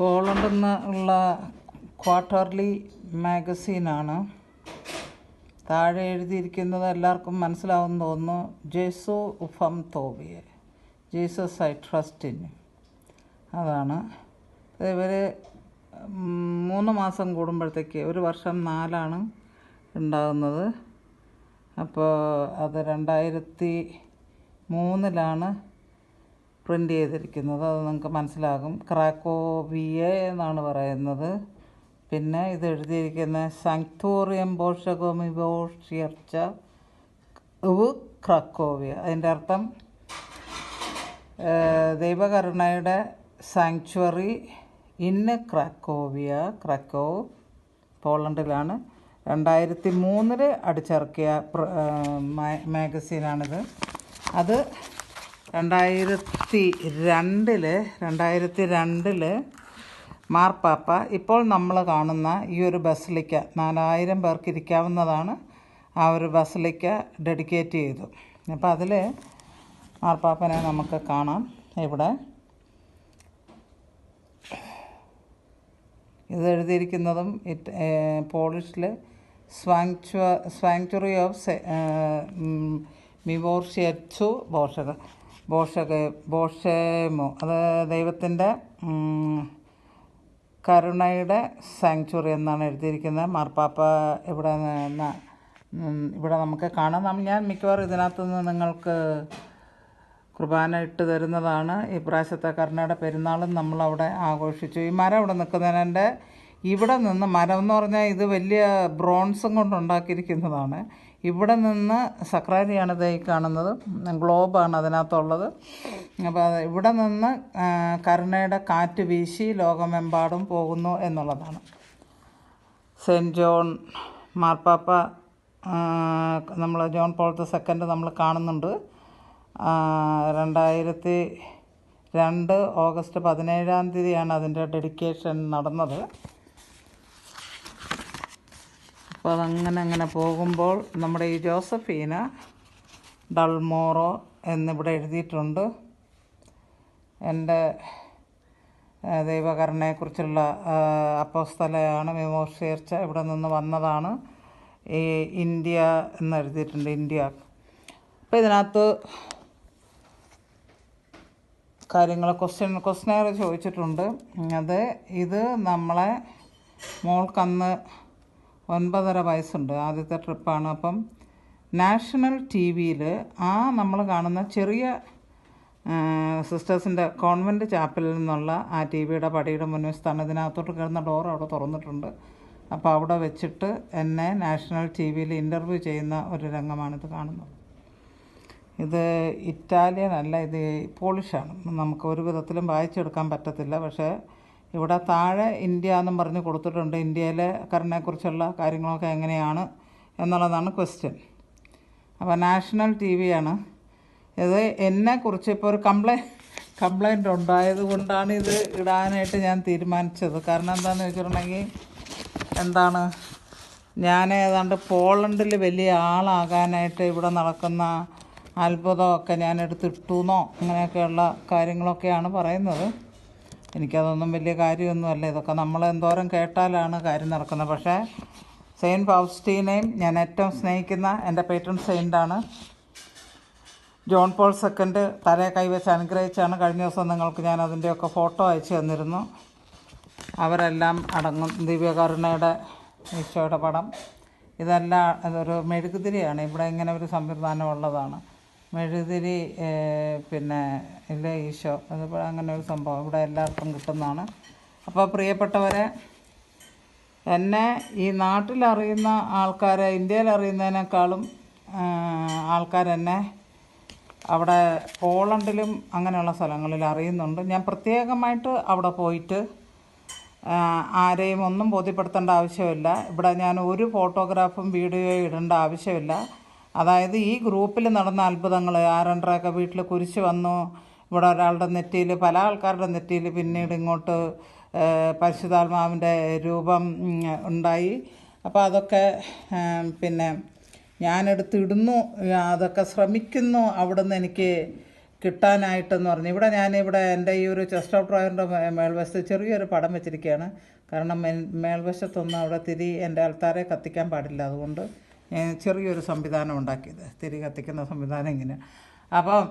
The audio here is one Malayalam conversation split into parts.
പോളണ്ടിൽ ഉള്ള ക്വാർട്ടർലി മാഗസീനാണ്. താഴെ എഴുതിയിരിക്കുന്നത് എല്ലാവർക്കും മനസ്സിലാവും തോന്നുന്നു. ജേസു ഉഫം തോബിയെ ജീസസ് ഐ ട്രസ്റ്റ് ഇൻ അതാണ്. ഇവർ മൂന്ന് മാസം കൂടുമ്പോഴത്തേക്ക് ഒരു വർഷം നാലാണ് ഉണ്ടാകുന്നത്. അപ്പോൾ അത് രണ്ടായിരത്തി മൂന്നിലാണ് പ്രിന്റ് ചെയ്തിരിക്കുന്നത്. അത് നിങ്ങൾക്ക് മനസ്സിലാകും. ക്രാക്കോവിയെ എന്നാണ് പറയുന്നത്. പിന്നെ ഇത് എഴുതിയിരിക്കുന്ന സാങ്ക്തോറിയം ഉവ് ക്രാക്കോവിയ. അതിന്റെ അർത്ഥം ദൈവകരുണയുടെ സാങ്ച്വറി ഇന്ന് ക്രാക്കോവിയ ക്രാക്കോ പോളണ്ടിലാണ്. രണ്ടായിരത്തി മൂന്നിൽ അടിച്ചിറക്കിയ മാഗസീനാണിത്. അത് രണ്ടായിരത്തി രണ്ടിൽ രണ്ടായിരത്തി രണ്ടിൽ മാർപ്പാപ്പ ഇപ്പോൾ നമ്മൾ കാണുന്ന ഈ ഒരു ബസലിക്ക നാലായിരം പേർക്ക് ഇരിക്കാവുന്നതാണ് ആ ഒരു ബസലിക്ക ഡെഡിക്കേറ്റ് ചെയ്തു. അപ്പോൾ അതിൽ മാർപ്പാപ്പനെ നമുക്ക് കാണാം. ഇവിടെ ഇത് എഴുതിയിരിക്കുന്നതും ഇറ്റ് പോളിഷിൽ സ്വാങ്ച്വ സ്വാങ്ച്വറി ഓഫ് മിവോർഷിയച്ചു ബോഷക ബോഷക ബോഷേമോ അത് ദൈവത്തിന്റെ കരുണയുടെ സാങ്ച്വറി എന്നാണ് എഴുതിയിരിക്കുന്നത്. മാർപ്പാപ്പ ഇവിടെ ഇവിടെ നമുക്ക് കാണാം. ഞാൻ മിക്കവാറും ഇതിനകത്തു നിന്ന് നിങ്ങൾക്ക് കുർബാന ഇട്ട് തരുന്നതാണ്. ഈ പ്രാവശ്യത്തെ കരുണയുടെ പെരുന്നാളും നമ്മളവിടെ ആഘോഷിച്ചു. ഈ മരം ഇവിടെ നിൽക്കുന്നതിന്റെ ഇവിടെ നിന്ന് മരം എന്ന് പറഞ്ഞാൽ ഇത് വലിയ ബ്രോൺസും കൊണ്ട് ഉണ്ടാക്കിയിരിക്കുന്നതാണ്. ഇവിടെ നിന്ന് സക്രാരിയാണ് ഇതായി കാണുന്നത്. ഗ്ലോബാണ് അതിനകത്തുള്ളത്. അപ്പോൾ ഇവിടെ നിന്ന് കരുണയുടെ കാറ്റ് വീശി ലോകമെമ്പാടും പോകുന്നു എന്നുള്ളതാണ്. സെന്റ് ജോൺ മാർപ്പാപ്പ നമ്മൾ ജോൺ പോളത്തെ സെക്കൻഡ് നമ്മൾ കാണുന്നുണ്ട്. രണ്ടായിരത്തി രണ്ട് ഓഗസ്റ്റ് പതിനേഴാം തീയതിയാണ് അതിന്റെ ഡെഡിക്കേഷൻ നടന്നത്. അപ്പോൾ അതങ്ങനെ അങ്ങനെ പോകുമ്പോൾ നമ്മുടെ ഈ ജോസഫീന ഡൾമോറോ എന്നിവിടെ എഴുതിയിട്ടുണ്ട്. എന്റെ ആ, അപ്പോസ്തലയാണ് വിമോശീർച്ച ഇവിടെ നിന്ന് വന്നതാണ്. ഈ ഇന്ത്യ എന്ന് എഴുതിയിട്ടുണ്ട് ഇന്ത്യ. അപ്പോൾ ഇതിനകത്ത് കാര്യങ്ങൾ ക്വസ്റ്റ്യൻ ക്വസ്റ്റ്യനർ ചോദിച്ചിട്ടുണ്ട്. അത് ഇത് നമ്മളെ മോൾക്കന്ന് ഒൻപതര വയസ്സുണ്ട്. ആദ്യത്തെ ട്രിപ്പാണ്. അപ്പം നാഷണൽ ടി വിയിൽ ആ നമ്മൾ കാണുന്ന ചെറിയ സിസ്റ്റേഴ്സിന്റെ കോൺവെന്റ് ചാപ്പലിൽ നിന്നുള്ള ആ ടി വിയുടെ പടിയുടെ മുൻവശത്താണ് ഇതിനകത്തോട്ട് കയറുന്ന ഡോർ അവിടെ തുറന്നിട്ടുണ്ട്. അപ്പോൾ അവിടെ വെച്ചിട്ട് എന്നെ നാഷണൽ ടി വിയിൽ ഇന്റർവ്യൂ ചെയ്യുന്ന ഒരു രംഗമാണിത് കാണുന്നത്. ഇത് ഇറ്റാലിയൻ അല്ല ഇത് പോളിഷാണ്. നമുക്ക് ഒരു വിധത്തിലും വായിച്ചെടുക്കാൻ പറ്റത്തില്ല. പക്ഷേ ഇവിടെ താഴെ ഇന്ത്യ എന്നും പറഞ്ഞ് കൊടുത്തിട്ടുണ്ട്. ഇന്ത്യയിലെ കരുണയെക്കുറിച്ചുള്ള കാര്യങ്ങളൊക്കെ എങ്ങനെയാണ് എന്നുള്ളതാണ് ക്വസ്റ്റ്യൻ അപ്പോൾ നാഷണൽ ടി വിയാണ് ഇത് എന്നെക്കുറിച്ച് ഇപ്പോൾ ഒരു കംപ്ലൈൻ കംപ്ലൈന്റ് ഉണ്ടായത് കൊണ്ടാണ് ഇത് ഇടാനായിട്ട് ഞാൻ തീരുമാനിച്ചത്. കാരണം എന്താണെന്ന് വെച്ചിട്ടുണ്ടെങ്കിൽ എന്താണ് ഞാൻ ഏതാണ്ട് പോളണ്ടിൽ വലിയ ആളാകാനായിട്ട് ഇവിടെ നടക്കുന്ന അത്ഭുതമൊക്കെ ഞാൻ എടുത്തിട്ടുന്നോ അങ്ങനെയൊക്കെയുള്ള കാര്യങ്ങളൊക്കെയാണ് പറയുന്നത്. എനിക്കതൊന്നും വലിയ കാര്യമൊന്നുമല്ല. ഇതൊക്കെ നമ്മൾ എന്തോരം കേട്ടാലാണ് കാര്യം നടക്കുന്നത്. പക്ഷേ സെയിന്റ് ഫൗസ്റ്റീനെയും ഞാൻ ഏറ്റവും സ്നേഹിക്കുന്ന എന്റെ പേറ്റൺ സെയിന്റാണ് ജോൺ പോൾ സെക്കൻഡ് തലയെ കൈവച്ച് അനുഗ്രഹിച്ചാണ് കഴിഞ്ഞ ദിവസം നിങ്ങൾക്ക് ഞാൻ അതിന്റെയൊക്കെ ഫോട്ടോ അയച്ചു തന്നിരുന്നു. അവരെല്ലാം അടങ്ങും. ദിവ്യകരുണയുടെ ഈശോയുടെ പടം. ഇതെല്ലാം അതൊരു മെഴുകുതിരിയാണ്. ഇവിടെ ഇങ്ങനെ ഒരു സംവിധാനം ഉള്ളതാണ് മെഴുകുതിരി പിന്നെ ഇല്ല ഈശോ അത് അങ്ങനെ ഒരു സംഭവം ഇവിടെ എല്ലാവർക്കും കിട്ടുന്നതാണ്. അപ്പോൾ പ്രിയപ്പെട്ടവരെ എന്നെ ഈ നാട്ടിലറിയുന്ന ആൾക്കാരെ ഇന്ത്യയിൽ അറിയുന്നതിനേക്കാളും ആൾക്കാരെന്നെ അവിടെ പോളണ്ടിലും അങ്ങനെയുള്ള സ്ഥലങ്ങളിൽ അറിയുന്നുണ്ട്. ഞാൻ പ്രത്യേകമായിട്ട് അവിടെ പോയിട്ട് ആരെയും ഒന്നും ബോധ്യപ്പെടുത്തേണ്ട ആവശ്യമില്ല. ഇവിടെ ഞാൻ ഒരു ഫോട്ടോഗ്രാഫും വീഡിയോയും ഇടേണ്ട ആവശ്യമില്ല. അതായത് ഈ ഗ്രൂപ്പിൽ നടന്ന അത്ഭുതങ്ങൾ ആരണ്ടൊക്കെ വീട്ടിൽ കുരിശ് വന്നു. ഇവിടെ ഒരാളുടെ നെറ്റിയിൽ പല ആൾക്കാരുടെ നെറ്റിയിൽ പിന്നീട് ഇങ്ങോട്ട് പരിശുദ്ധാത്മാവിന്റെ രൂപം ഉണ്ടായി. അപ്പോൾ അതൊക്കെ പിന്നെ ഞാനെടുത്ത് ഇടുന്നു. അതൊക്കെ ശ്രമിക്കുന്നു. അവിടുന്ന് എനിക്ക് കിട്ടാനായിട്ടെന്ന് പറഞ്ഞു. ഇവിടെ ഞാനിവിടെ എന്റെ ഈ ഒരു ചെസ്റ്റ് ഓഫ് ഡ്രോയറിന്റെ മേൽവശത്ത് ചെറിയൊരു പടം വെച്ചിരിക്കുകയാണ്. കാരണം മേൽ- മേൽവശത്തൊന്നും അവിടെ തിരി എന്റെ ആൾത്താരെ കത്തിക്കാൻ പാടില്ല. അതുകൊണ്ട് ചെറിയൊരു സംവിധാനം ഉണ്ടാക്കിയത്. തിരി കത്തിക്കുന്ന സംവിധാനം ഇങ്ങനെ. അപ്പം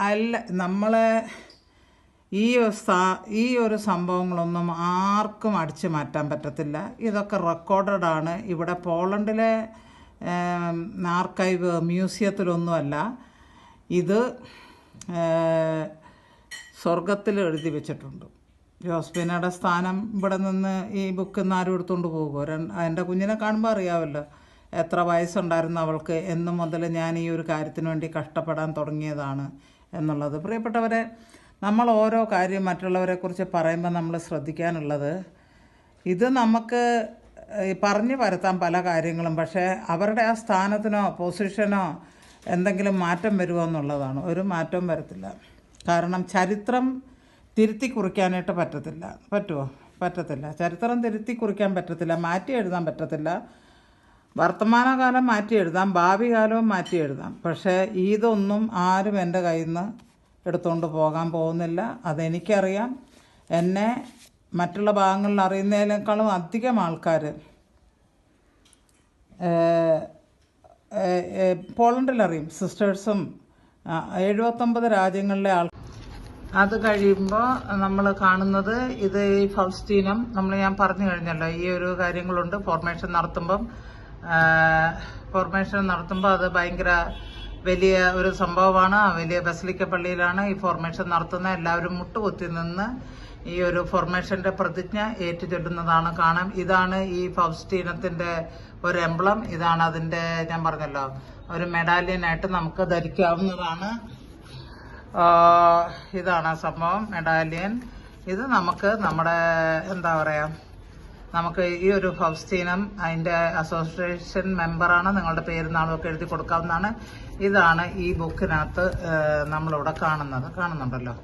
അല്ല നമ്മളെ ഈ ഈ ഒരു സംഭവങ്ങളൊന്നും ആർക്കും അടിച്ചു മാറ്റാൻ പറ്റത്തില്ല. ഇതൊക്കെ റെക്കോർഡഡ് ആണ്. ഇവിടെ പോളണ്ടിലെ ആർക്കൈവ് മ്യൂസിയത്തിലൊന്നുമല്ല. ഇത് സ്വർഗത്തിൽ എഴുതി വെച്ചിട്ടുണ്ട്. ജോസ്ഫിനയുടെ സ്ഥാനം ഇവിടെ നിന്ന് ഈ ബുക്ക് നിന്ന് ആരും എടുത്തുകൊണ്ട് പോകുമോ എന്റെ കുഞ്ഞിനെ കാണുമ്പോൾ അറിയാമല്ലോ എത്ര വയസ്സുണ്ടായിരുന്നു അവൾക്ക്? എന്നു മുതൽ ഞാൻ ഈ ഒരു കാര്യത്തിന് വേണ്ടി കഷ്ടപ്പെടാൻ തുടങ്ങിയതാണ് എന്നുള്ളത്. പ്രിയപ്പെട്ടവരെ നമ്മൾ ഓരോ കാര്യം മറ്റുള്ളവരെക്കുറിച്ച് പറയുമ്പോൾ നമ്മൾ ശ്രദ്ധിക്കാനുള്ളത് ഇത് നമുക്ക് പറഞ്ഞു വരുത്താം പല കാര്യങ്ങളും പക്ഷേ അവരുടെ ആ സ്ഥാനത്തിനോ പൊസിഷനോ എന്തെങ്കിലും മാറ്റം വരുമോ എന്നുള്ളതാണ്. ഒരു മാറ്റവും വരത്തില്ല. കാരണം ചരിത്രം തിരുത്തി കുറിക്കാനായിട്ട് പറ്റത്തില്ല. പറ്റുമോ പറ്റത്തില്ല. ചരിത്രം തിരുത്തി കുറിക്കാൻ പറ്റത്തില്ല. മാറ്റി എഴുതാൻ പറ്റത്തില്ല. വർത്തമാനകാലം മാറ്റി എഴുതാം ഭാവി കാലവും മാറ്റി എഴുതാം. പക്ഷേ ഇതൊന്നും ആരും എന്റെ കയ്യിൽ നിന്ന് എടുത്തുകൊണ്ട് പോകാൻ പോകുന്നില്ല. അതെനിക്കറിയാം. എന്നെ മറ്റുള്ള ഭാഗങ്ങളിൽ അറിയുന്നതിനേക്കാളും അധികം ആൾക്കാർ പോളണ്ടിലറിയും സിസ്റ്റേഴ്സും എഴുപത്തൊമ്പത് രാജ്യങ്ങളിലെ ആൾ അത് കഴിയുമ്പോൾ നമ്മൾ കാണുന്നത് ഇത് ഈ ഫൗസ്റ്റീനം നമ്മൾ ഞാൻ പറഞ്ഞു കഴിഞ്ഞല്ലോ ഈ ഒരു കാര്യങ്ങളുണ്ട്. ഫോർമേഷൻ നടത്തുമ്പം ഫോർമേഷൻ നടത്തുമ്പോൾ അത് ഭയങ്കര വലിയ ഒരു സംഭവമാണ്. വലിയ ബസലിക്ക പള്ളിയിലാണ് ഈ ഫോർമേഷൻ നടത്തുന്ന എല്ലാവരും മുട്ടുകുത്തി നിന്ന് ഈ ഒരു ഫോർമേഷന്റെ പ്രതിജ്ഞ ഏറ്റുചൊല്ലുന്നതാണ് കാണാം. ഇതാണ് ഈ ഫൗസ്റ്റീനത്തിന്റെ ഒരു എംബ്ലം ഇതാണ് അതിന്റെ ഞാൻ പറഞ്ഞല്ലോ ഒരു മെഡാലിയനായിട്ട് നമുക്ക് ധരിക്കാവുന്നതാണ്. ഇതാണ് സംഭവം മെഡാലിയൻ ഇത് നമുക്ക് നമ്മുടെ എന്താ പറയാ നമുക്ക് ഈ ഒരു ഹൗസ് ഫൗസ്റ്റീനം അതിന്റെ അസോസിയേഷൻ മെമ്പറാണ് നിങ്ങളുടെ പേര് നാളും ഒക്കെ എഴുതി കൊടുക്കാവുന്നതാണ്. ഇതാണ് ഈ ബുക്കിനകത്ത് നമ്മളിവിടെ കാണുന്നത്. കാണുന്നുണ്ടല്ലോ?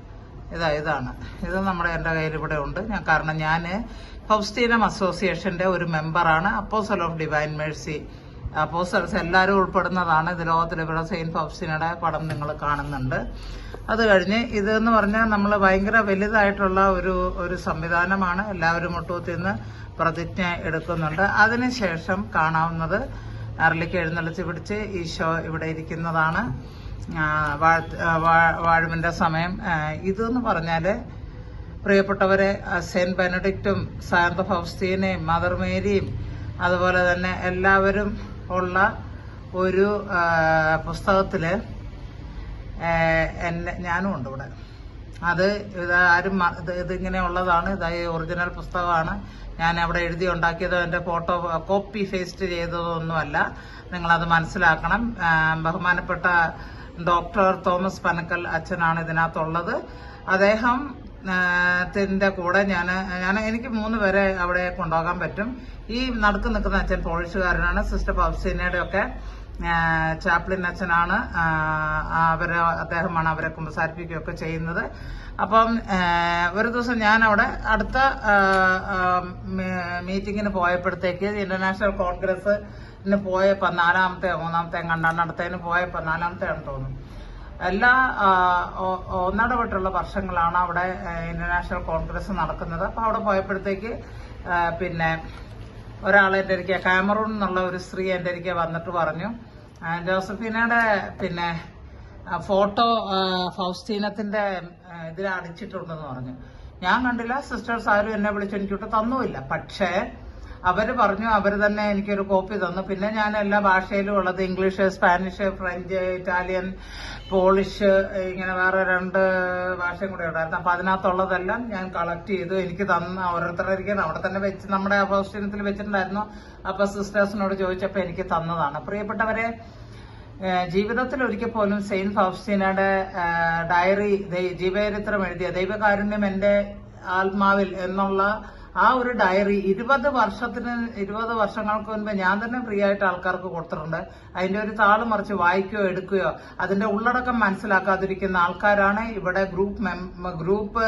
ഇതാ ഇതാണ്. ഇത് നമ്മുടെ എന്റെ കയ്യിൽ ഇവിടെ ഉണ്ട്. ഞാൻ കാരണം ഞാൻ ഹൗസ് ഫൗസ്റ്റീനം അസോസിയേഷന്റെ ഒരു മെമ്പറാണ് apostle of divine mercy apostles എല്ലാവരും ഉൾപ്പെടുന്നതാണ് ഇത് ലോകത്തിൽ ഇവിടെ സെയിന്റ് ഫൗസ്റ്റീനയുടെ പടം നിങ്ങൾ കാണുന്നുണ്ട്. അത് കഴിഞ്ഞ് ഇതെന്ന് പറഞ്ഞാൽ നമ്മൾ ഭയങ്കര വലുതായിട്ടുള്ള ഒരു ഒരു സംവിധാനമാണ് എല്ലാവരും മുട്ടുകുത്തിന്ന് പ്രതിജ്ഞ എടുക്കുന്നുണ്ട്. അതിനുശേഷം കാണാവുന്നത് അരളിക്ക് എഴുന്നള്ളിച്ച് പിടിച്ച് ഈശോ ഇവിടെ ഇരിക്കുന്നതാണ്. ആ, വാഴ്- വാഴുവിന്റെ സമയം. ഇതെന്ന് പറഞ്ഞാൽ പ്രിയപ്പെട്ടവരെ സെന്റ് ബെനഡിക്റ്റും സാന്ത ഫൗസ്തീനയും മദർ മേരിയും അതുപോലെ തന്നെ എല്ലാവരും ഉള്ള ഒരു പുസ്തകത്തിൽ എന്നെ ഞാനും ഉണ്ട് ഇവിടെ. അത് ഇത് ആരും ഇത് ഇതിങ്ങനെ ഉള്ളതാണ്. ഇതായി ഒറിജിനൽ പുസ്തകമാണ്. ഞാൻ അവിടെ എഴുതി ഉണ്ടാക്കിയതോ. എന്റെ ഫോട്ടോ കോപ്പി പേസ്റ്റ് ചെയ്തതോ ഒന്നുമല്ല നിങ്ങളത് മനസ്സിലാക്കണം. ബഹുമാനപ്പെട്ട ഡോക്ടർ തോമസ് പനക്കൽ അച്ഛനാണ് ഇതിനകത്തുള്ളത്. അദ്ദേഹം ആ, ത്തിന്റെ കൂടെ ഞാൻ ഞാൻ എനിക്ക് മൂന്ന് പേരെ അവിടെ കൊണ്ടുപോകാൻ പറ്റും. ഈ നടക്ക് നിൽക്കുന്ന അച്ഛൻ പോളിഷുകാരനാണ് സിസ്റ്റർ പൗസീനയുടെ ഒക്കെ ചാപ്ലിൻ അച്ഛനാണ്. അവരെ അദ്ദേഹമാണ് അവരെ കുമ്പസാരിപ്പിക്കുകയൊക്കെ ചെയ്യുന്നത്. അപ്പം ഒരു ദിവസം ഞാൻ അവിടെ അടുത്ത മീറ്റിങ്ങിന് പോയപ്പോഴത്തേക്ക് ഇന്റർനാഷണൽ കോൺഗ്രസ്സിന് പോയപ്പോൾ നാലാമത്തെ മൂന്നാമത്തെ കണ്ടാണ് അടുത്തതിന് പോയപ്പോൾ നാലാമത്തെ ആണെന്ന് തോന്നുന്നു. എല്ലാ ഒന്നിടവിട്ടുള്ള വർഷങ്ങളാണ് അവിടെ ഇന്റർനാഷണൽ കോൺഗ്രസ് നടക്കുന്നത്. അപ്പോൾ അവിടെ പോയപ്പോഴത്തേക്ക് പിന്നെ ഒരാൾ എന്റെ എനിക്ക് കാമറൂൺ എന്നുള്ള ഒരു സ്ത്രീ എന്റെ എനിക്ക് വന്നിട്ട് പറഞ്ഞു. ജോസഫീനയുടെ പിന്നെ ഫോട്ടോ ഫൗസ്റ്റീനത്തിന്റെ ഇതിലടിച്ചിട്ടുണ്ടെന്ന് പറഞ്ഞു. ഞാൻ കണ്ടില്ല സിസ്റ്റേഴ്സ് ആരും എന്നെ വിളിച്ച് എനിക്കിട്ട് തന്നുമില്ല. പക്ഷേ അവർ പറഞ്ഞു അവർ തന്നെ എനിക്കൊരു കോപ്പി തന്നു. പിന്നെ ഞാൻ എല്ലാ ഭാഷയിലും ഉള്ളത് English Spanish French Italian Polish ഇങ്ങനെ വേറെ രണ്ട് ഭാഷയും കൂടെ ഉണ്ടായിരുന്നു. അപ്പൊ അതിനകത്തുള്ളതെല്ലാം ഞാൻ കളക്ട് ചെയ്തു. എനിക്ക് തന്ന ഓരോരുത്തരുടെ അവിടെ തന്നെ വെച്ച് നമ്മുടെ ഹോസ്റ്റലിനത്തിൽ വെച്ചിട്ടുണ്ടായിരുന്നു. അപ്പൊ സിസ്റ്റേഴ്സിനോട് ചോദിച്ചപ്പോൾ എനിക്ക് തന്നതാണ്. പ്രിയപ്പെട്ടവരെ ജീവിതത്തിൽ ഒരിക്കൽ പോലും സെയിന്റ് ഫൗസ്റ്റീനയുടെ ഡയറി ജീവചരിത്രം എഴുതിയ ദൈവകാരുണ്യം എന്റെ ആത്മാവിൽ എന്നുള്ള ആ ഒരു ഡയറി ഇരുപത് വർഷത്തിന് ഇരുപത് വർഷങ്ങൾക്ക് മുൻപ് ഞാൻ തന്നെ ഫ്രീ ആയിട്ട് ആൾക്കാർക്ക് കൊടുത്തിട്ടുണ്ട്. അതിന്റെ ഒരു താൾ മറിച്ച് വായിക്കുകയോ എടുക്കുകയോ അതിന്റെ ഉള്ളടക്കം മനസ്സിലാക്കാതിരിക്കുന്ന ആൾക്കാരാണ് ഇവിടെ ഗ്രൂപ്പ് ഗ്രൂപ്പ്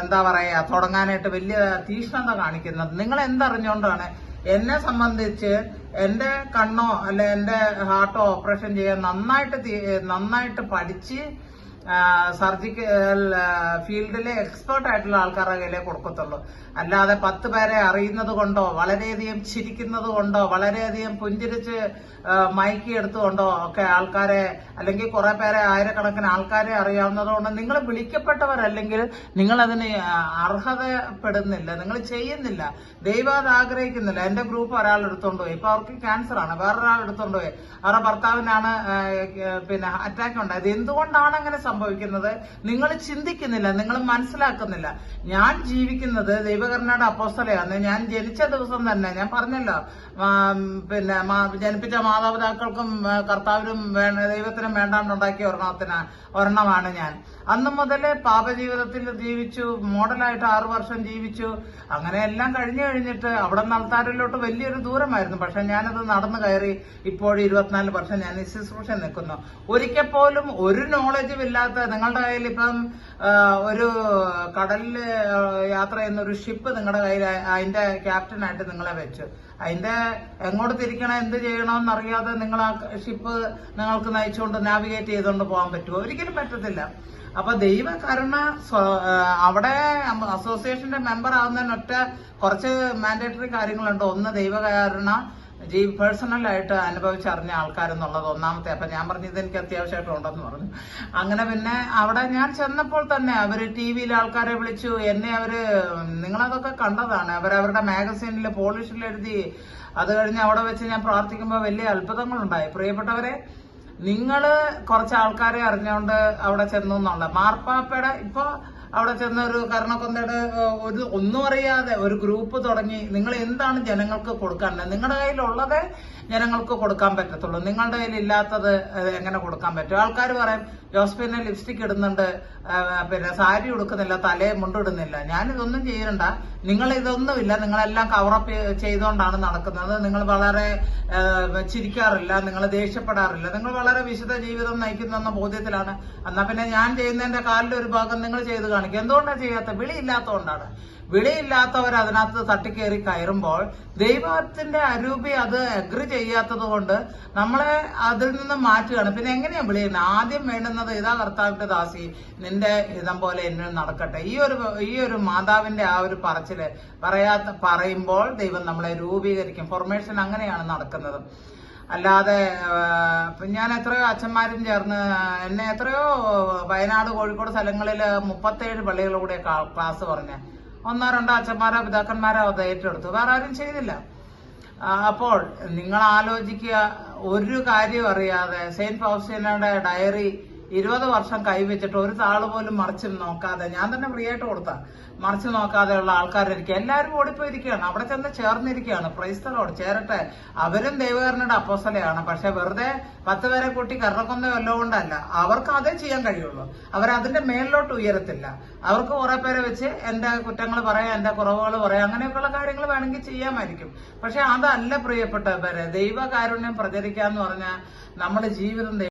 എന്താ പറയാ തുടങ്ങാനായിട്ട് വലിയ തീഷ്ണത കാണിക്കുന്നത്. നിങ്ങൾ എന്തറിഞ്ഞുകൊണ്ടാണ് എന്നെ സംബന്ധിച്ച് എന്റെ കണ്ണോ അല്ലെ എന്റെ ഹാർട്ടോ ഓപ്പറേഷൻ ചെയ്യാൻ നന്നായിട്ട് നന്നായിട്ട് പഠിച്ച് സർജിക്കൽ ഫീൽഡിലെ എക്സ്പേർട്ട് ആയിട്ടുള്ള ആൾക്കാരുടെ കയ്യിലേ കൊടുക്കത്തുള്ളൂ. അല്ലാതെ പത്ത് പേരെ അറിയുന്നത് കൊണ്ടോ വളരെയധികം ചിരിക്കുന്നത് കൊണ്ടോ വളരെയധികം പുഞ്ചിരിച്ച് മൈക്ക് എടുത്തുകൊണ്ടോ ഒക്കെ ആൾക്കാരെ അല്ലെങ്കിൽ കുറെ പേരെ ആയിരക്കണക്കിന് ആൾക്കാരെ അറിയാവുന്നത് കൊണ്ട് നിങ്ങൾ വിളിക്കപ്പെട്ടവരല്ലെങ്കിൽ നിങ്ങൾ അതിന് അർഹതപ്പെടുന്നില്ല നിങ്ങൾ ചെയ്യുന്നില്ല. ദൈവം അത് ആഗ്രഹിക്കുന്നില്ല. എന്റെ ഗ്രൂപ്പ് ഒരാൾ എടുത്തോണ്ട് പോയി. ഇപ്പൊ അവർക്ക് ക്യാൻസർ ആണ്. വേറൊരാൾ എടുത്തോണ്ട് പോയി. അവരുടെ ഭർത്താവിനാണ് പിന്നെ അറ്റാക്ക് ഉണ്ടായത്. എന്തുകൊണ്ടാണ് അങ്ങനെ സംഭവിക്കുന്നത് നിങ്ങൾ ചിന്തിക്കുന്നില്ല നിങ്ങൾ മനസ്സിലാക്കുന്നില്ല. ഞാൻ ജീവിക്കുന്നത് ദൈവകർണയുടെ അപ്പോസ്തലയാണ് ഞാൻ ജനിച്ച ദിവസം തന്നെ ഞാൻ പറഞ്ഞല്ലോ പിന്നെ ജനിപ്പിച്ച മാതാപിതാക്കൾക്കും കർത്താവിനും ദൈവത്തിനും വേണ്ടാണ്ടുണ്ടാക്കിയ ഒരെണ്ണത്തിന് ഒരെണ്ണമാണ് ഞാൻ. അന്ന് മുതൽ പാപജീവിതത്തിൽ ജീവിച്ചു മോഡലായിട്ട് ആറു വർഷം ജീവിച്ചു. അങ്ങനെ എല്ലാം കഴിഞ്ഞു കഴിഞ്ഞിട്ട് അവിടെ നടത്താറിലോട്ട് വലിയൊരു ദൂരമായിരുന്നു. പക്ഷെ ഞാനത് നടന്നു കയറി ഇപ്പോൾ ഇരുപത്തിനാല് വർഷം ഞാൻ ഈ ശുശ്രൂഷ നിൽക്കുന്നു. ഒരിക്കൽ പോലും ഒരു നോളജും ഇല്ലാത്ത നിങ്ങളുടെ കയ്യിൽ ഇപ്പം ഒരു കടലിൽ യാത്ര ചെയ്യുന്ന ഒരു ഷിപ്പ് നിങ്ങളുടെ കയ്യിൽ അതിന്റെ ക്യാപ്റ്റനായിട്ട് നിങ്ങളെ വെച്ചു. അതിന്റെ എങ്ങോട്ട് തിരിക്കണം എന്ത് ചെയ്യണമെന്ന് അറിയാതെ നിങ്ങൾ ആ ഷിപ്പ് നിങ്ങൾക്ക് നയിച്ചുകൊണ്ട് നാവിഗേറ്റ് ചെയ്തുകൊണ്ട് പോകാൻ പറ്റുമോ? ഒരിക്കലും പറ്റത്തില്ല. അപ്പൊ ദൈവ കരുണ അവിടെ അസോസിയേഷന്റെ മെമ്പർ ആവുന്നതിനൊറ്റ കുറച്ച് മാൻഡേറ്ററി കാര്യങ്ങളുണ്ട്. ഒന്ന് ദൈവകരുണ ജീ പേഴ്സണലായിട്ട് അനുഭവിച്ചറിഞ്ഞ ആൾക്കാരെന്നുള്ളത് ഒന്നാമത്തെ. അപ്പൊ ഞാൻ പറഞ്ഞത് എനിക്ക് അത്യാവശ്യമായിട്ട് ഉണ്ടെന്ന് പറഞ്ഞു. അങ്ങനെ പിന്നെ അവിടെ ഞാൻ ചെന്നപ്പോൾ തന്നെ അവർ ടി വിയിൽ ആൾക്കാരെ വിളിച്ചു. എന്നെ അവർ നിങ്ങളതൊക്കെ കണ്ടതാണ്. അവരവരുടെ മാഗസീനിൽ പോളിഷിൽ എഴുതി അത് കഴിഞ്ഞ് അവിടെ വെച്ച് ഞാൻ പ്രാർത്ഥിക്കുമ്പോൾ വലിയ അത്ഭുതങ്ങളുണ്ടായി. പ്രിയപ്പെട്ടവരെ നിങ്ങൾ കുറച്ച് ആൾക്കാരെ അറിഞ്ഞുകൊണ്ട് അവിടെ ചെന്നു എന്നുള്ള മാർപ്പാപ്പയുടെ ഇപ്പൊ അവിടെ ചെന്ന് ഒരു കർണക്കൊന്നയുടെ ഒരു ഒന്നും അറിയാതെ ഒരു ഗ്രൂപ്പ് തുടങ്ങി നിങ്ങൾ എന്താണ് ജനങ്ങൾക്ക് കൊടുക്കാനുള്ളത് നിങ്ങളുടെ കയ്യിലുള്ളത് ജനങ്ങൾക്ക് കൊടുക്കാൻ പറ്റത്തുള്ളൂ. നിങ്ങളുടെ കയ്യിൽ ഇല്ലാത്തത് എങ്ങനെ കൊടുക്കാൻ പറ്റും? ആൾക്കാർ പറയും ജോസ്ഫിനെ ലിപ്സ്റ്റിക് ഇടുന്നുണ്ട് പിന്നെ സാരി ഉടുക്കുന്നില്ല തലയെ മുണ്ടിടുന്നില്ല ഞാനിതൊന്നും ചെയ്യണ്ട. നിങ്ങൾ ഇതൊന്നുമില്ല. നിങ്ങളെല്ലാം കവറപ്പ് ചെയ്തുകൊണ്ടാണ് നടക്കുന്നത്. നിങ്ങൾ വളരെ ചിരിക്കാറില്ല നിങ്ങൾ ദേഷ്യപ്പെടാറില്ല. നിങ്ങൾ വളരെ വിശുദ്ധ ജീവിതം നയിക്കുന്ന ബോധ്യത്തിലാണ്. എന്നാ പിന്നെ ഞാൻ ചെയ്യുന്നതിന്റെ കാലിലൊരു ഭാഗം നിങ്ങൾ ചെയ്ത് കാണിക്കുക എന്തുകൊണ്ടാണ് ചെയ്യാത്ത വിളിയില്ലാത്തതുകൊണ്ടാണ് വിളിയില്ലാത്തവർ അതിനകത്ത് തട്ടിക്കേറി കയറുമ്പോൾ ദൈവത്തിന്റെ അരൂപി അത് അഗ്രി ചെയ്യാത്തത് കൊണ്ട് നമ്മളെ അതിൽ നിന്ന് മാറ്റുകയാണ്. പിന്നെ എങ്ങനെയാണ് വിളിയുന്നത് ആദ്യം വേണ്ടുന്നത് ഇതാ കർത്താവിന്റെ ദാസി നിന്റെ ഹിതം പോലെ എന്നിൽ നടക്കട്ടെ. ഈ ഒരു ഈ ഒരു മാതാവിന്റെ ആ ഒരു പറച്ചിൽ പറയാത്ത പറയുമ്പോൾ ദൈവം നമ്മളെ രൂപീകരിക്കും. ഫോർമേഷൻ അങ്ങനെയാണ് നടക്കുന്നത്. അല്ലാതെ ഞാൻ എത്രയോ അച്ഛന്മാരും ചേർന്ന് എന്നെ എത്രയോ വയനാട് കോഴിക്കോട് സ്ഥലങ്ങളിൽ മുപ്പത്തേഴ് പള്ളികളിലൂടെ ക്ലാസ് പറഞ്ഞ. ഒന്നോ രണ്ടോ അച്ഛന്മാരോ പിതാക്കന്മാരോ അത് ഏറ്റെടുത്തു. വേറെ ആരും ചെയ്തില്ല. അപ്പോൾ നിങ്ങൾ ആലോചിക്കുക ഒരു കാര്യം അറിയാതെ സെയിന്റ് ഫൗസ്റ്റീനയുടെ ഡയറി ഇരുപത് വർഷം കൈവച്ചിട്ട് ഒരു താൾ പോലും മറിച്ച് നോക്കാതെ ഞാൻ തന്നെ ഫ്രീ ആയിട്ട് കൊടുത്ത. മറിച്ച് നോക്കാതെയുള്ള ആൾക്കാരിരിക്കുക എല്ലാവരും ഓടിപ്പോയിരിക്കുകയാണ്. അവിടെ ചെന്ന് ചേർന്നിരിക്കുകയാണ്. ക്രൈസ്തവരോട് ചേരട്ടെ. അവരും ദൈവകരണയുടെ അപ്പോസലയാണ് പക്ഷെ വെറുതെ പത്ത് പേരെ കൂട്ടി കരണക്കൊന്ന വല്ലതും കൊണ്ടല്ല അവർക്ക് അതേ ചെയ്യാൻ കഴിയുള്ളൂ. അവരതിന്റെ മേളിലോട്ട് ഉയരത്തില്ല. അവർക്ക് കുറെ പേരെ വെച്ച് എന്റെ കുറ്റങ്ങൾ പറയാം എന്റെ കുറവുകൾ പറയാം അങ്ങനെയൊക്കെയുള്ള കാര്യങ്ങൾ വേണമെങ്കിൽ ചെയ്യാമായിരിക്കും. പക്ഷെ അതല്ല പ്രിയപ്പെട്ടവരെ ദൈവകാരുണ്യം പ്രചരിക്കാന്ന് പറഞ്ഞാൽ നമ്മുടെ ജീവിതം